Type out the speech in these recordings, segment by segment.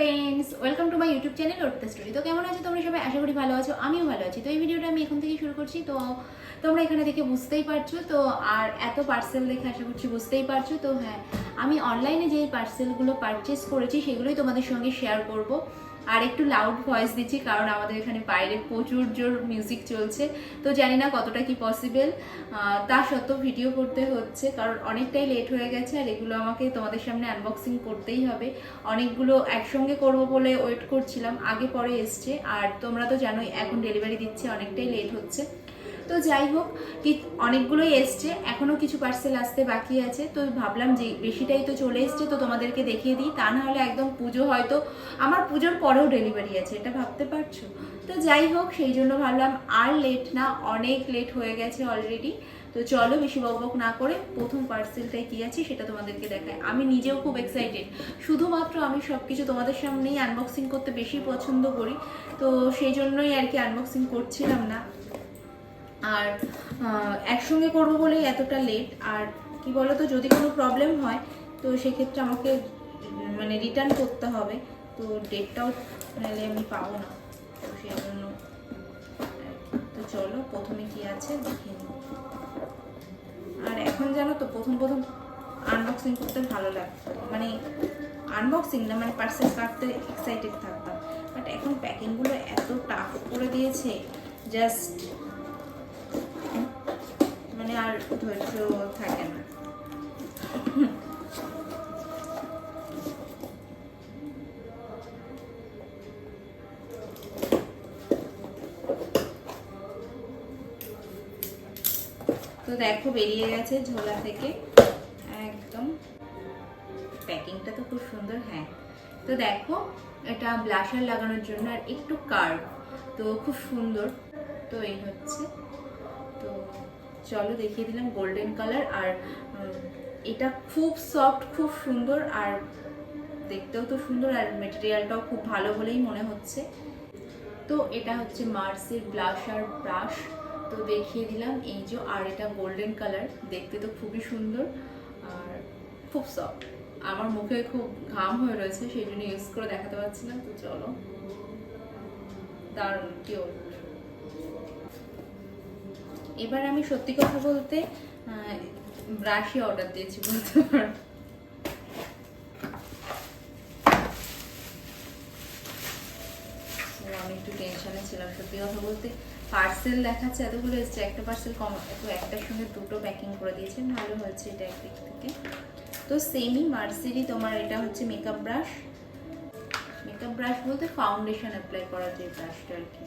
Friends welcome to my YouTube channel ওরতে story তো কেমন আছো? তোমরা সবাই? আশা করি ভালো আছো। আমিও ভালো আছি। তো এই ভিডিওটা আমি এখন থেকে শুরু করছি। তো তোমরা এখানে দেখে বুঝতেই পারছ। তো আর এত পার্সেল দেখে আশা করছি বুঝতেই পারছ। তো হ্যাঁ আমি অনলাইনে যে পার্সেলগুলো পারচেস করেছি, সেগুলোই তোমাদের সঙ্গে শেয়ার করব। আর একটু লাউড ভয়েস দিচ্ছি, কারণ আমাদের এখানে বাইরে প্রচুর জোর মিউজিক চলছে। তো জানি না কতটা কি পসিবল তা সত্ত্বেও ভিডিও করতে হচ্ছে, কারণ অনেকটাই লেট হয়ে গেছে আর এগুলো আমাকে তোমাদের সামনে আনবক্সিং করতেই হবে। অনেকগুলো একসঙ্গে করব বলে ওয়েট করছিলাম, আগে পরে এসছে। আর তোমরা তো জানোই, এখন ডেলিভারি দিচ্ছে, অনেকটাই লেট হচ্ছে। তো যাই হোক, কি অনেকগুলোই এসছে, এখনও কিছু পার্সেল আসতে বাকি আছে। তো ভাবলাম যে বেশিটাই তো চলে এসছে, তো তোমাদেরকে দেখিয়ে দিই। তা না হলে একদম পুজো হয়তো, আমার পুজোর পরেও ডেলিভারি আছে, এটা ভাবতে পারছ? তো যাই হোক, সেই জন্য ভাবলাম আর লেট না, অনেক লেট হয়ে গেছে অলরেডি তো চলো বেশি বকবক না করে, প্রথম পার্সেলটাই কি আছে সেটা তোমাদেরকে দেখায় আমি নিজেও খুব এক্সাইটেড শুধুমাত্র আমি সব কিছু তোমাদের সামনেই আনবক্সিং করতে বেশি পছন্দ করি। তো সেই জন্যই আর কি আনবক্সিং করছিলাম না। আর একসঙ্গে করব বলেই এতটা লেট আর কি বলতো, যদি কোনো প্রবলেম হয়, তো সেক্ষেত্রে আমাকে মানে রিটার্ন করতে হবে। তো ডেটটাও নাহলে আমি পাবো না। তো সেই জন্য। তো চলো, প্রথমে কি আছে দেখে নিই। আর এখন জানো তো, প্রথম প্রথম আনবক্সিং করতে ভালো লাগতো মানে আনবক্সিং না মানে পার্সেল কাটতে এক্সাইটেড থাকতাম। বাট এখন প্যাকিংগুলো এত টাফ করে দিয়েছে জাস্ট মানে আর ধৈর্য থাকে না। তো দেখো বেরিয়ে গেছে ঝোলা থেকে। একদম। প্যাকিংটা তো খুব সুন্দর হ্যাঁ। তো দেখো, এটা ব্লাশার লাগানোর জন্য আর একটু কার্ভ। তো খুব সুন্দর। তো এই হচ্ছে। চলো দেখিয়ে দিলাম গোল্ডেন কালার আর এটা খুব সফট খুব সুন্দর আর দেখতেও তো সুন্দর আর মেটেরিয়ালটাও খুব ভালো বলেই মনে হচ্ছে। তো এটা হচ্ছে মার্সের ব্লাশ আর ব্রাশ তো দেখিয়ে দিলাম এই যে, আর এটা গোল্ডেন কালার দেখতে তো খুবই সুন্দর আর খুব সফট আমার মুখে খুব ঘাম হয়ে রয়েছে, সেই জন্য ইউজ করে দেখাতে পারছি না, তো চলো। দারুণ কিউট এবার আমি সত্যি কথা বলতে ব্রাশই অর্ডার দিয়েছি বলতে পারো। আমি একটু টেনশনে ছিলাম, সত্যি কথা বলতে। পার্সেল দেখাচ্ছে এতগুলো, এসছে একটা পার্সেল কম, তো একটার সঙ্গে দুটো প্যাকিং করে দিয়েছেন ভালো হয়েছে এটা একদিক থেকে। তো সেমই মার্সেরই তোমার এটা হচ্ছে মেকআপ ব্রাশ মেকআপ ব্রাশ বলতে ফাউন্ডেশন অ্যাপ্লাই করার যে ব্রাশটা আর কি।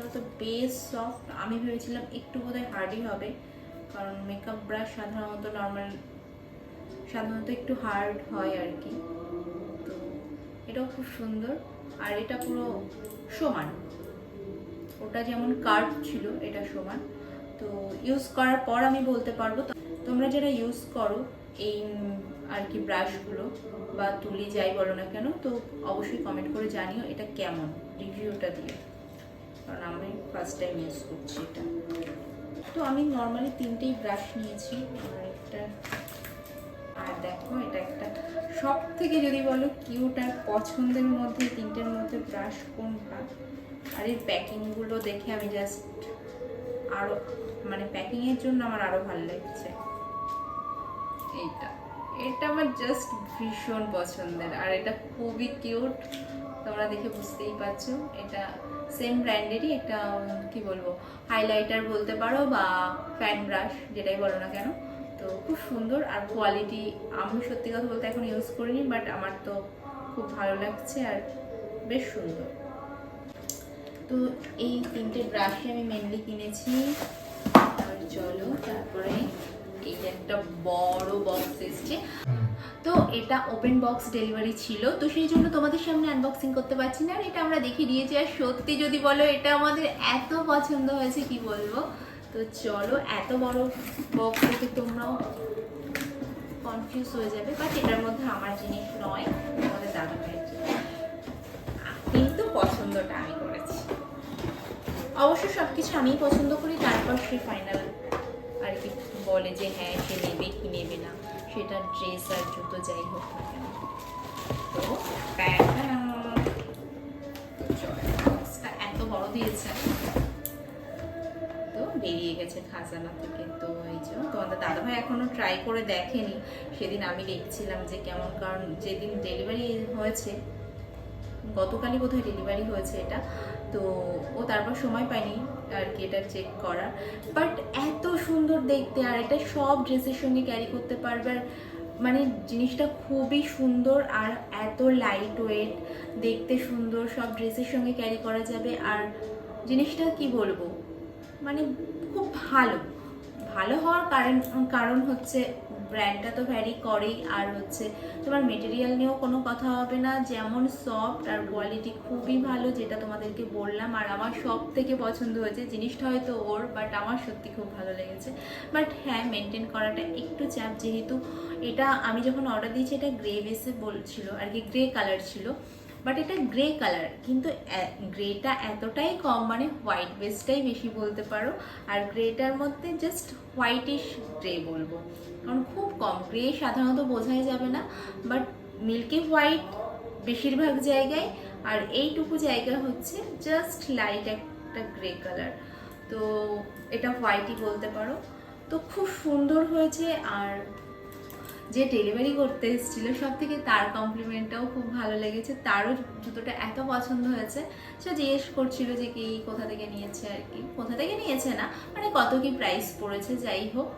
এটা তো বেশ সফট আমি ভেবেছিলাম একটু বোধহয় হার্ডই হবে, কারণ মেকআপ ব্রাশ সাধারণত নর্মাল সাধারণত একটু হার্ড হয় আর কি। তো এটাও খুব সুন্দর। আর এটা পুরো সমান। ওটা যেমন কার্ভ ছিল, এটা সমান। তো ইউজ করার পর আমি বলতে পারব তোমরা যারা ইউজ করো এই, আর কি ব্রাশগুলো বা তুলি যাই বলো না কেন, তো অবশ্যই কমেন্ট করে জানিও এটা কেমন রিভিউটা দিও কারণ আমি ফার্স্ট টাইম ইউজ করছি এটা। তো আমি নর্মালি তিনটেই ব্রাশ নিয়েছি। আর একটা, আর দেখো এটা একটা সব থেকে যদি বলো কিউট আর পছন্দের মধ্যে, তিনটের মধ্যে ব্রাশ কোনটা? আর এই প্যাকিংগুলো দেখে আমি জাস্ট আরও মানে প্যাকিংয়ের জন্য আমার আরও ভালো লাগছে। এইটা, এটা আমার জাস্ট ভীষণ পছন্দের। আর এটা খুবই কিউট তোমরা দেখে বুঝতেই পারছ এটা সেম ব্র্যান্ডেরই উম, কি বলব হাইলাইটার বলতে পারো বা ফ্যান ব্রাশ যেটাই বলো না কেন। তো খুব সুন্দর আর কোয়ালিটি আমি সত্যি কথা বলতে এখন ইউজ করিনি বাট আমার তো খুব ভালো লাগছে আর বেশ সুন্দর। তো এই তিনটে ব্রাশই আমি মেনলি কিনেছি। আর চলো তারপরে এই যে একটা বড় বক্স এসছে। তো এটা ওপেন বক্স ডেলিভারি ছিল। তো সেই জন্য তোমাদের সামনে আনবক্সিং করতে পারছি না। আর এটা আমরা দেখিয়ে দিয়েছি। আর সত্যি যদি বলো, এটা আমাদের এত পছন্দ হয়েছে, কি বলব? তো চলো, এত বড় বক্স দেখে তোমরাও কনফিউজ হয়ে যাবে। বাট এটার মধ্যে আমার জিনিস নয়, আমাদের দাদা কিন্তু পছন্দটা আমি করেছি। অবশ্য সব কিছু আমিই পছন্দ করি, তারপর সে ফাইনাল আর কি বলে যে হ্যাঁ সে নেবে কি নেবে না। সেটা ড্রেস আর জুতো যাই হোক না কেন। তো এত বড় দিয়েছে। তো বেরিয়ে গেছে খাজানা থেকে। তো এই যে, তোমাদের দাদা ভাই এখনও ট্রাই করে দেখেনি। সেদিন আমি দেখছিলাম যে কেমন, কারণ যেদিন ডেলিভারি হয়েছে, গতকালই বোধহয় ডেলিভারি হয়েছে এটা। তো ও তারপর সময় পায়নি। আর কি এটা চেক করা। বাট এত সুন্দর দেখতে, আর এটা সব ড্রেসের সঙ্গে ক্যারি করতে পারবে। আর মানে জিনিসটা খুবই সুন্দর আর এত লাইট ওয়েট দেখতে সুন্দর, সব ড্রেসের সঙ্গে ক্যারি করা যাবে। আর জিনিসটা কি বলব? মানে খুব ভালো। ভালো হওয়ার কারণ কারণ হচ্ছে ব্র্যান্ডটা তো ভ্যারি করেই। আর হচ্ছে, তোমার মেটেরিয়াল নিয়েও কোনো কথা হবে না। যেমন সফট আর কোয়ালিটি খুবই ভালো, যেটা তোমাদেরকে বললাম। আর আমার সব থেকে পছন্দ হয়েছে জিনিসটা হয়তো ওর বাট আমার সত্যি খুব ভালো লেগেছে। বাট হ্যাঁ মেনটেন করাটা একটু চাপ, যেহেতু এটা আমি যখন অর্ডার দিয়েছি, এটা গ্রে বেসে বলছিল আর কি গ্রে কালার ছিল। বাট এটা গ্রে কালার কিন্তু গ্রেটা এতটাই কম মানে হোয়াইট বেসটাই বেশি বলতে পারো। আর গ্রেটার মধ্যে জাস্ট হোয়াইটিশ গ্রে বলব। কারণ খুব কম, গ্রে সাধারণত বোঝাই যাবে না বাট মিল্কি হোয়াইট বেশিরভাগ জায়গায়, আর এইটুকু জায়গা হচ্ছে জাস্ট লাইট একটা গ্রে কালার তো এটা হোয়াইটই বলতে পারো। তো খুব সুন্দর হয়েছে, আর যে ডেলিভারি করতে এসেছিল সব থেকে তার কমপ্লিমেন্টটাও খুব ভালো লেগেছে। তারও জুতোটা এত পছন্দ হয়েছে, সে জিজ্ঞেস করছিল যে কি, কোথা থেকে নিয়েছে আর কি। কোথা থেকে নিয়েছে না মানে কত কি প্রাইস পড়েছে, যাই হোক।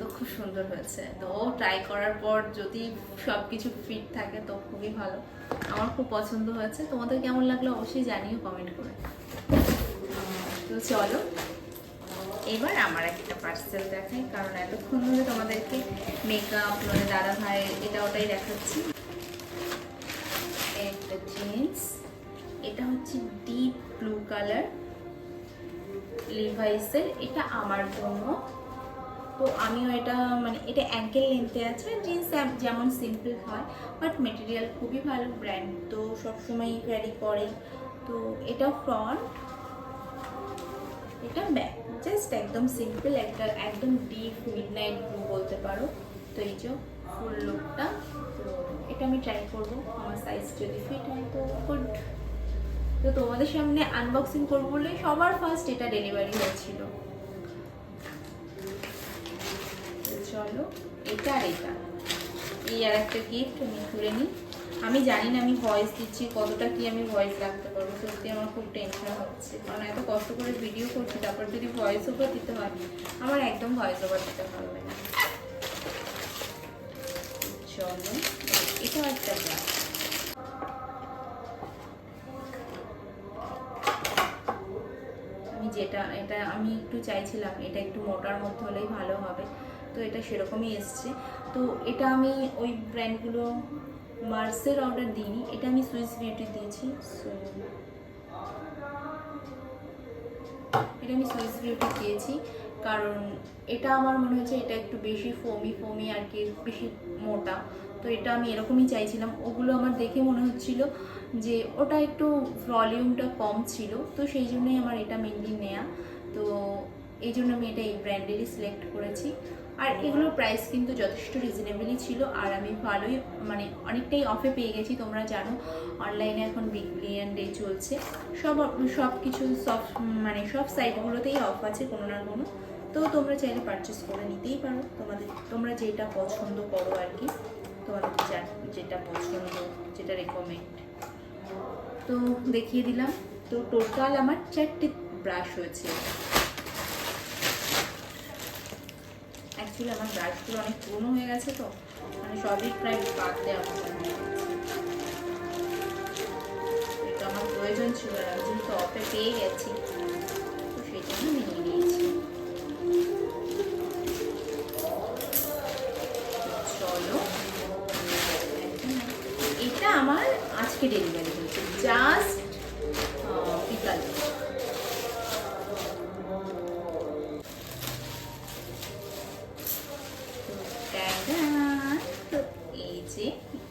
তো খুব সুন্দর হয়েছে। তো ও ট্রাই করার পর যদি সব কিছু ফিট থাকে তো খুবই ভালো। আমার খুব পছন্দ হয়েছে। তোমাদের কেমন লাগল অবশ্যই জানিও কমেন্ট করে। তো চলো, এবার আমার একটা পার্সেল দেখাই, কারণ এতক্ষণ ধরে তোমাদেরকে মেকআপ মানে দাদা ভাই এটা ওটাই দেখাচ্ছি। একটা জিন্স এটা হচ্ছে ডিপ ব্লু কালার লিভাইসের এটা আমার জন্য। তো আমিও এটা মানে এটা অ্যাঙ্কেল লেন্থে আছে জিন্স যেমন সিম্পল হয় বাট মেটেরিয়াল খুবই ভালো ব্র্যান্ড তো সবসময় ক্যারি করে। তো এটা ফ্রন্ট এটা ব্যাক জাস্ট একদম সিম্পল একটা একদম ডিপ মিড নাইট ব্লু বলতে পারো। তো এই যে ফুল লুকটা তো এটা আমি ট্রাই করব, আমার সাইজ যদি ফিট হয় তো গুড তো তোমাদের সামনে আনবক্সিং করব বলে সবার ফার্স্ট এটা ডেলিভারি হয়েছিল। চলো, এটা আর এটা। এই আর একটা গিফট আমি খুলে নিই। আমি জানি না আমি ভয়েস দিচ্ছি, কতটা কি আমি ভয়েস রাখতে পারব, সত্যি আমার খুব টেনশন হচ্ছে। কারণ এত কষ্ট করে ভিডিও করছি, তারপর যদি ভয়েস ওভার দিতে হয়, আমার একদম ভয়েস ওভার দিতে লাগে না। চলো, এটাও একটা ব্যাগ আমি যেটা, এটা আমি একটু চাইছিলাম, এটা একটু মোটার মধ্যে হলেই ভালো হবে। তো এটা সেরকমই এসছে। তো এটা আমি ওই ব্র্যান্ডগুলো মার্সের অর্ডার দিইনি। এটা আমি সুইস বিউটি দিয়েছি সো এটা আমি সুইস বিউটি দিয়েছি। কারণ এটা আমার মনে হচ্ছে এটা একটু বেশি ফোমি ফোমি আর কি, বেশি মোটা। তো এটা আমি এরকমই চাইছিলাম। ওগুলো আমার দেখে মনে হচ্ছিল যে ওটা একটু ভলিউমটা কম ছিল, তো সেই জন্যই আমার এটা মেনলি নেয়া। তো এই জন্য আমি এটা এই ব্র্যান্ডেরই সিলেক্ট করেছি। আর এগুলোর প্রাইস কিন্তু যথেষ্ট রিজনেবলই ছিল। আর আমি ভালোই মানে অনেকটাই অফে পেয়ে গেছি, তোমরা জানো। অনলাইনে এখন বিগ বিলিয়ন ডে চলছে। সব সব কিছু, সব মানে সব সাইটগুলোতেই অফ আছে কোনো না কোনো। তো তোমরা চাইলে পারচেস করে নিতেই পারো। তোমাদের, তোমরা যেটা পছন্দ করো আর কি। তোমাদের যেটা পছন্দ, যেটা রেকমেন্ড তো দেখিয়ে দিলাম। তো টোটাল আমার চারটে ব্রাশ হয়েছে। অ্যাকচুয়ালি আমার ব্রাশগুলো অনেক পুরনো হয়ে গেছে তো মানে সবই প্রায় বাদ দেওয়া। এটা আমার প্রয়োজন ছিল একজন তো অপে পেয়ে গেছি, তো সেই জন্য নিয়ে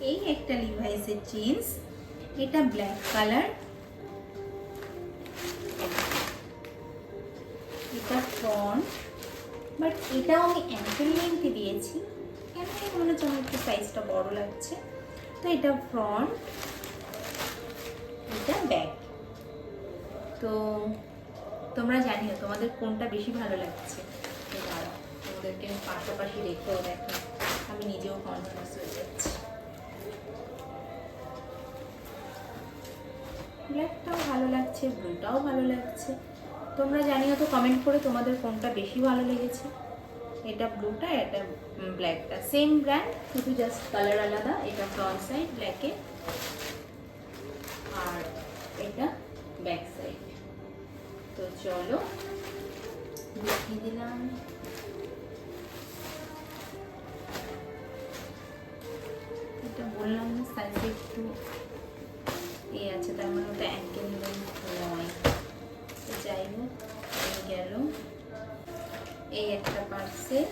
এই একটা লিভাইসের জিন্স এটা ব্ল্যাক কালার এটা ফ্রন্ট বাট এটাও আমি অ্যাঙ্কেল লেন্থে দিয়েছি। জানি মনে হচ্ছে আমার একটু সাইজটা বড় লাগছে। তো এটা ফ্রন্ট এটা ব্যাক তো তোমরা জানিও, তোমাদের কোনটা বেশি ভালো লাগছে? তোমাদেরকে আমি পাশাপাশি রেখেও দেখো আমি নিজেও কনফিউজ হয়ে যাচ্ছি। ব্ল্যাকটাও ভালো লাগছে, ব্লুটাও ভালো লাগছে। তোমরা জানিও তো কমেন্ট করে তোমাদের কোনটা বেশি ভালো লেগেছে। এটা ব্লুটা, এটা ব্ল্যাকটা। সেম ব্র্যান্ড শুধু জাস্ট কালার আলাদা, এটা ফ্রন্ট সাইড ব্ল্যাকে আর এটা ব্যাক সাইড তো চলো, দেখিয়ে দিলাম। সাইজে একটু এ আছে, তার মানে ওটা অ্যাঙ্কেল লেন্থ নয়। যাই হোক গেল। এই একটা পার্সেল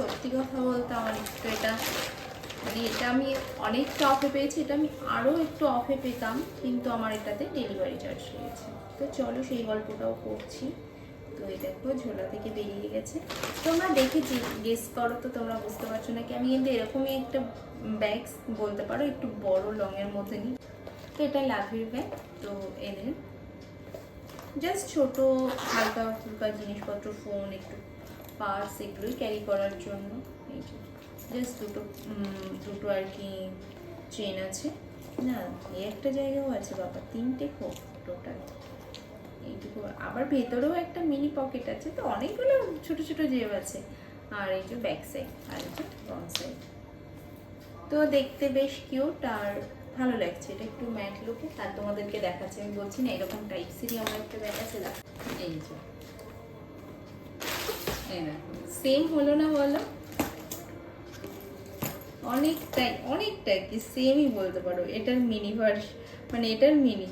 সত্যি কথা বলতে আমার একটু এটা মানে এটা আমি অনেকটা অফে পেয়েছি, এটা আমি আরও একটু অফে পেতাম, কিন্তু আমার এটাতে ডেলিভারি চার্জ লেগেছে। তো চলো সেই গল্পটাও করছি। তো এই দেখো, ঝোলা থেকে বেরিয়ে গেছে। তোমরা দেখেছি গেস করো তো তোমরা বুঝতে পারছ নাকি? আমি কিন্তু এরকমই একটা ব্যাগ বলতে পারো, একটু বড় লংয়ের মধ্যে নিই। তো এটা লাভির ব্যাগ তো এদের। জাস্ট ছোট হালকা ফুলকা জিনিসপত্র ফোন একটু পার্স এগুলোই ক্যারি করার জন্য এই যে জাস্ট দুটো দুটো আর কি চেন আছে। না এই একটা জায়গাও আছে বাবা, তিনটে খোপ টোটাল এইটুকু আবার ভেতরেও একটা মিনি পকেট আছে, তো অনেকগুলো ছোট ছোট জেব আছে। আর এই যে ব্যাক সাইড আর এই যে ফ্রন্ট সাইড তো দেখতে বেশ কিউট আর ভালো লাগছে। এটা একটু ম্যাট লুকে আর তোমাদেরকে দেখাচ্ছে। আমি বলছি না, এরকম টাইপ টাইপসেরই আমার একটা ব্যাগ আছে এই যে। এই সেম হলো না বলো? অনেকটাই অনেকটাই কি সেমই বলতে পারো। এটার মিনি ভার্স মানে এটার মিনি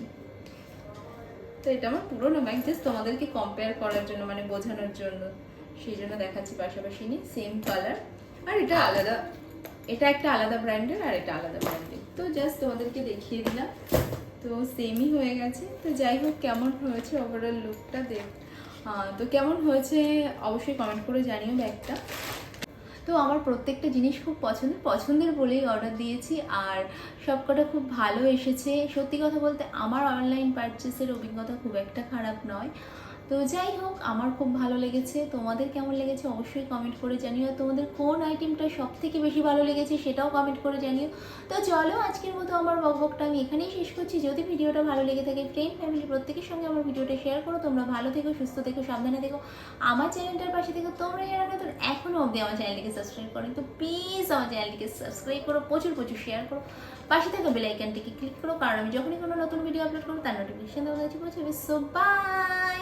তো এটা আমার পুরোনো ব্যাগ জাস্ট তোমাদেরকে কম্পেয়ার করার জন্য মানে বোঝানোর জন্য। সেই জন্য দেখাচ্ছি পাশাপাশি নিয়ে সেম কালার আর এটা আলাদা, এটা একটা আলাদা ব্র্যান্ডের আর এটা আলাদা ব্র্যান্ডের তো জাস্ট তোমাদেরকে দেখিয়ে দিলাম। তো সেমই হয়ে গেছে। তো যাই হোক, কেমন হয়েছে ওভারঅল লুকটা দেখ তো কেমন হয়েছে অবশ্যই কমেন্ট করে জানিও ব্যাগটা। তো আমার প্রত্যেকটা জিনিস খুব পছন্দ, পছন্দের বলেই অর্ডার দিয়েছি আর সবকটা খুব ভালো এসেছে। সত্যি কথা বলতে আমার অনলাইন পারচেসের অভিজ্ঞতা খুব একটা খারাপ নয়। তো যাই হোক, আমার খুব ভালো লেগেছে। তোমাদের কেমন লেগেছে অবশ্যই কমেন্ট করে জানিও। তোমাদের কোন আইটেমটা সব থেকে বেশি ভালো লেগেছে সেটাও কমেন্ট করে জানিও। তো চলো, আজকের মতো আমার বকবকটা আমি এখানেই শেষ করছি। যদি ভিডিওটা ভালো লেগে থাকে ফ্রেন্ড ফ্যামিলি প্রত্যেকের সঙ্গে আমার ভিডিওটা শেয়ার করো। তোমরা ভালো থেকো, সুস্থ থেকো, সাবধানে থেকো। আমার চ্যানেলটার পাশে থেকো। তোমরা যারা নতুন এখনও অবধি আমার চ্যানেলটিকে সাবস্ক্রাইব করো তো প্লিজ আমার চ্যানেলটিকে সাবস্ক্রাইব করো, প্রচুর প্রচুর শেয়ার করো। পাশে থাকা বেল আইকনটিকে ক্লিক করো। কারণ আমি যখনই কোনো নতুন ভিডিও আপলোড করব, তার নোটিফিকেশন তোমাদের কাছে পৌঁছাবে। So by